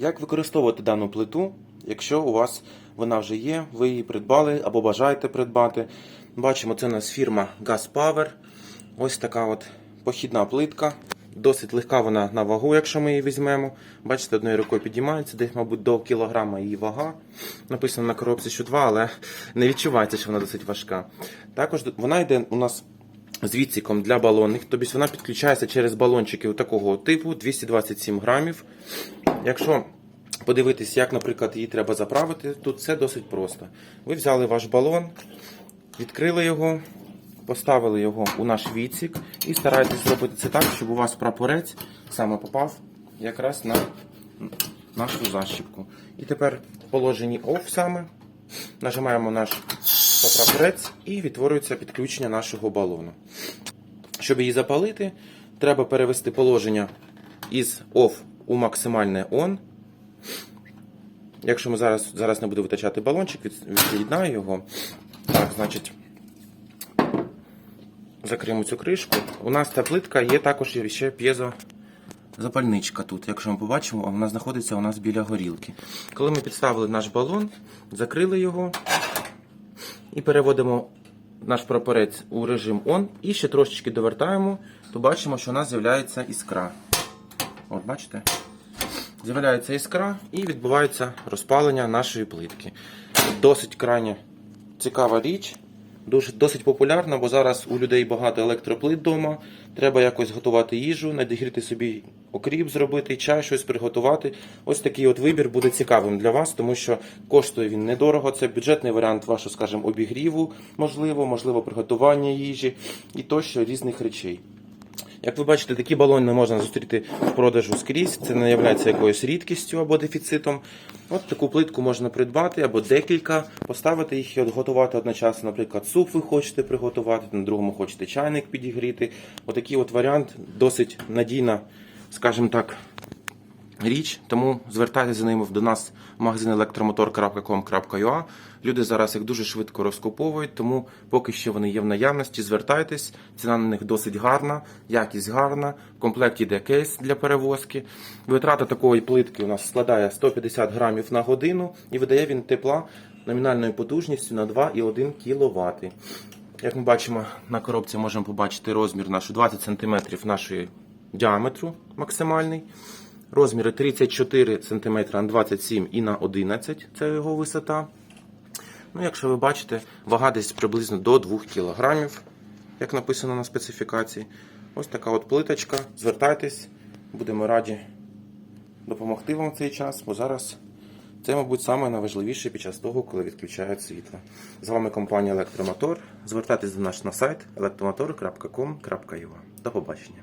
Як використовувати дану плиту, якщо у вас вона вже є, ви її придбали або бажаєте придбати. Бачимо, це у нас фірма Gas Power. Ось така от похідна плитка. Досить легка вона на вагу, якщо ми її візьмемо. Бачите, одною рукою підіймається, десь, мабуть, до кілограма її вага. Написано на коробці, що 2, але не відчувається, що вона досить важка. Також вона йде у нас з відсіком для балонних, тобто вона підключається через балончики такого типу 227 грамів. Якщо подивитись, як, наприклад, її треба заправити, тут все досить просто. Ви взяли ваш балон, відкрили його, поставили його у наш відсік і старайтесь зробити це так, щоб у вас прапорець саме попав якраз на нашу защіпку. І тепер в положенні OFF саме нажимаємо наш прапорець і відтворюється підключення нашого балону. Щоб її запалити, треба перевести положення із OFF у максимальне ON. Якщо ми зараз, зараз не буду витачати балончик, від'єднаю його. Так, значить, закриємо цю кришку. У нас ця плитка є також ще п'єзо запальничка тут. Якщо ми побачимо, вона знаходиться у нас біля горілки. Коли ми підставили наш балон, закрили його і переводимо наш прапорець у режим ON і ще трошечки довертаємо, то бачимо, що у нас з'являється іскра. От, бачите? З'являється іскра і відбувається розпалення нашої плитки. Досить крайне цікава річ, дуже, досить популярна, бо зараз у людей багато електроплит вдома. Треба якось готувати їжу, надігріти собі окріп, зробити, чай, щось приготувати. Ось такий от вибір буде цікавим для вас, тому що коштує він недорого. Це бюджетний варіант вашого, скажімо, обігріву, можливо, можливо, приготування їжі і тощо різних речей. Як ви бачите, такі балони можна зустріти в продажу скрізь. Це не є якоюсь рідкістю або дефіцитом. От таку плитку можна придбати або декілька, поставити їх і от готувати одночасно. Наприклад, суп ви хочете приготувати, на другому хочете чайник підігріти. Отакий от варіант досить надійна, скажімо так, річ, тому звертайтеся за ними до нас в магазин електромотор.com.ua. Люди зараз їх дуже швидко розкуповують, тому поки що вони є в наявності, звертайтесь. Ціна на них досить гарна, якість гарна. В комплекті йде кейс для перевозки. Витрата такої плитки у нас складає 150 грамів на годину і видає він тепла номінальною потужністю на 2,1 кВт. Як ми бачимо на коробці, можемо побачити розмір наш 20 см нашої діаметру максимальний. Розміри 34 см на 27 і на 11 це його висота. Ну, якщо ви бачите, вага десь приблизно до 2 кг, як написано на специфікації. Ось така от плиточка. Звертайтесь, будемо раді допомогти вам в цей час, бо зараз це, мабуть, саме найважливіше під час того, коли відключають світло. З вами компанія Електромотор. Звертайтесь до нас на сайт elektromotor.com.ua. До побачення.